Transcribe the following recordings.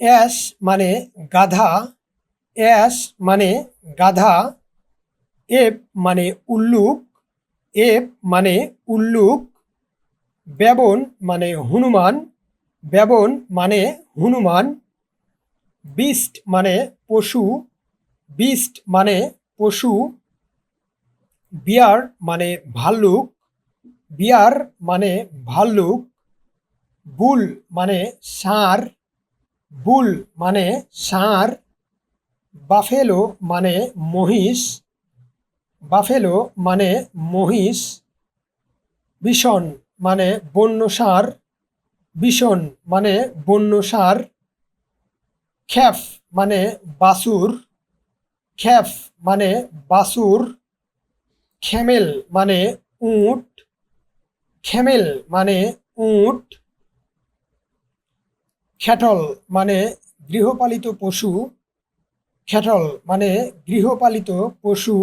Ash মানে গাধা ash মানে গাধা এপ মানে উল্লুক এপ মানে উল্লুক, ব্যবন মানে হনুমান, ব্যবন মানে হনুমান, বিস্ট মানে পশু, বিস্ট মানে পশু, বিয়ার মানে ভাল্লুক, বিয়ার মানে ভাল্লুক, বুল মানে ষাঁড় বুল মানে ষাঁড় বাফেলো মানে মহিষ, বাফেলো মানে মহিষ, বিষণ মানে বন্য ষাঁড় বিষণ মানে বন্য ষাঁড় খ্যাফ মানে বাসুর, খ্যাফ মানে বাসুর, খেমেল মানে উট, খেমেল মানে উট খ্যাটল মানে গৃহপালিত পশু খ্যাটল মানে গৃহপালিত পশু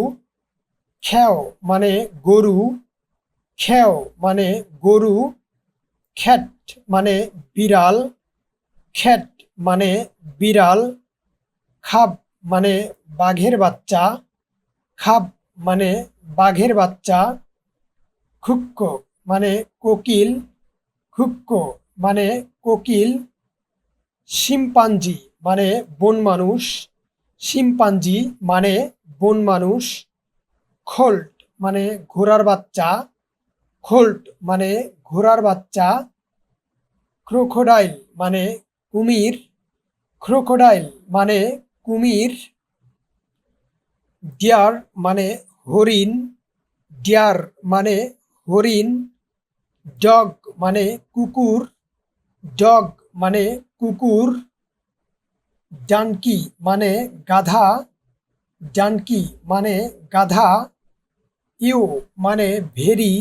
খ্যাও মানে গরু খ্যাও মানে গরু খ্যাট মানে বিড়াল খ্যাট মানে বিড়াল, খাব মানে বাঘের বাচ্চা, খাব মানে বাঘের বাচ্চা, খুক্ক মানে কোকিল, খুক্ক মানে কোকিল শিম্পাঞ্জি মানে বন মানুষ, শিম্পাঞ্জি মানে বন মানুষ খোল্ট মানে ঘোড়ার বাচ্চা খোল্ট মানে ঘোড়ার বাচ্চা, ক্রোকোডাইল মানে কুমির, ক্রোকোডাইল মানে কুমির, ডিয়ার মানে হরিণ, ডিয়ার মানে হরিণ, ডগ মানে কুকুর, ডগ মানে কুকুর ডানকি মানে গাধা ডানকি মানে গাধা ইউ মানে ভেরি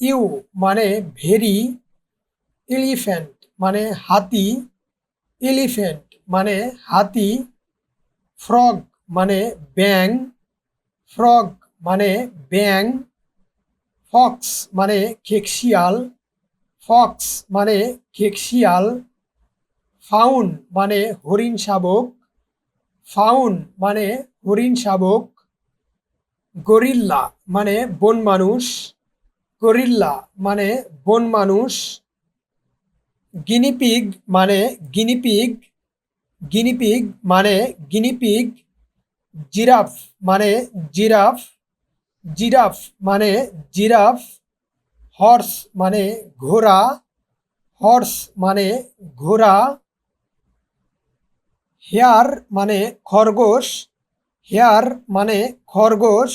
ইউ মানে ভেরি এলিফ্যান্ট মানে হাতি এলিফ্যান্ট মানে হাতি ফ্রগ মানে ব্যাং ফ্রগ মানে ব্যাং ফক্স মানে খেকশিয়াল ফক্স মানে খেকশিয়াল ফাউন মানে হরিণ শাবক, ফাউন মানে হরিণ শাবক, গরিল্লা মানে বন মানুষ, গরিল্লা মানে বন মানুষ, গিনিপিগ মানে গিনিপিগ গিনিপিগ মানে গিনিপিগ, জিরাফ মানে জিরাফ জিরাফ মানে জিরাফ, হর্স মানে ঘোড়া, হর্স মানে ঘোড়া হেয়ার মানে খরগোশ, হেয়ার মানে খরগোশ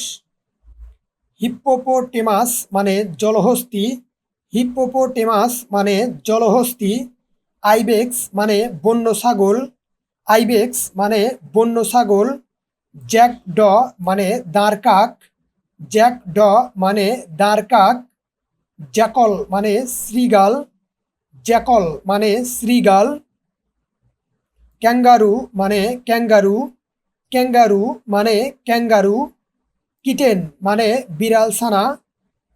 হিপ্পোপোটেমাস মানে জলহস্তি হিপ্পোপোটেমাস মানে জলহস্তি, আইবেক্স মানে বন্য ছাগল আইবেক্স মানে বন্য ছাগল জ্যাক ড মানে দাঁড় কাক জ্যাক ড মানে দাঁড় কাক জ্যাকল মানে শ্রীগাল, জ্যাকল মানে শ্রীগাল ক্যাঙ্গারু মানে ক্যাঙ্গারু ক্যাঙ্গারু মানে ক্যাঙ্গারু, কিটেন মানে বিড়াল ছানা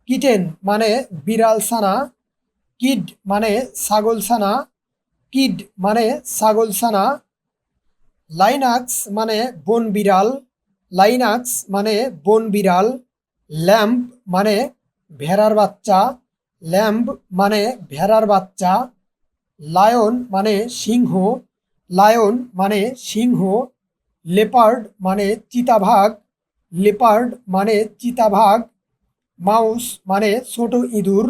কিটেন মানে বিড়াল ছানা কিড মানে ছাগল ছানা কিড মানে ছাগল ছানা লাইনাক্স মানে বন বিড়াল, লাইনাক্স মানে বন বিড়াল, ল্যাম্প মানে ভেড়ার বাচ্চা, ল্যাম্প মানে ভেড়ার বাচ্চা, লায়ন মানে সিংহ লায়ন মানে সিংহ, লেপার্ড মানে চিতাভাগ, লেপার্ড মানে চিতাভাগ, মাউস মানে ছোট ইঁদুর,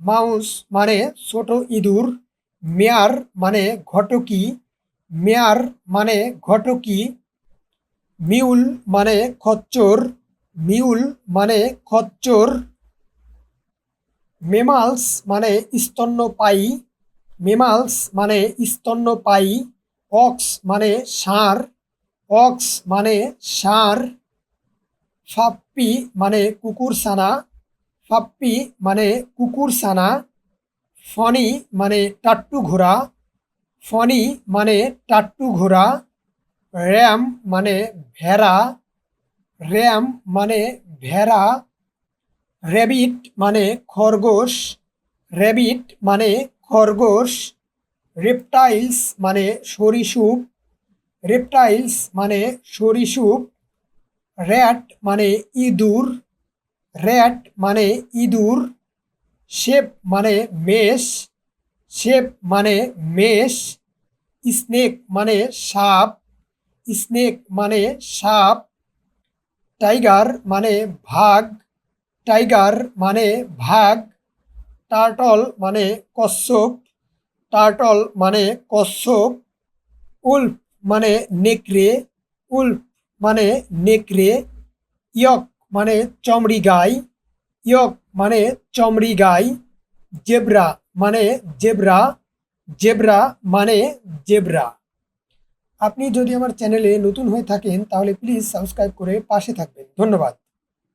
মাউস মানে ছোট ইঁদুর, মেয়ার মানে ঘটকি, মেয়ার মানে ঘটকি, মিউল মানে খচ্চর, মিউল মানে খচ্চর, মেমালস মানে স্তন্যপায়ী, মেমালস মানে স্তন্যপায়ী অক্স মানে ষাঁড় অক্স মানে ষাঁড় ফাপ্পি মানে কুকুর সানা ফাপ্পি মানে কুকুর সানা ফনি মানে টাট্টু ঘোড়া ফনি মানে টাট্টু ঘোড়া, র্যাম মানে ভেড়া, র্যাম মানে ভেড়া, র্যাবিট মানে খরগোশ, র্যাবিট মানে খরগোশ রেপটাইলস মানে সরীসৃপ রেপটাইলস মানে সরীসৃপ র্যাট মানে ইঁদুর। র্যাট মানে ইঁদুর। শেপ মানে মেষ। শেপ মানে মেষ। স্নেক মানে সাপ। স্নেক মানে সাপ। টাইগার মানে ভাগ। টাইগার মানে ভাগ। টার্টল মানে কচ্ছপ। টার্টল মানে কচ্ছপ, উল্ফ মানে নেকড়ে, উল্ফ মানে নেকড়ে, ইয়ক মানে চমড়ি গাই ইয়ক মানে চমড়ি গাই জেব্রা মানে জেব্রা জেব্রা মানে জেব্রা। আপনি যদি আমার চ্যানেলে নতুন হয়ে থাকেন তাহলে প্লিজ সাবস্ক্রাইব করে পাশে থাকবেন। ধন্যবাদ।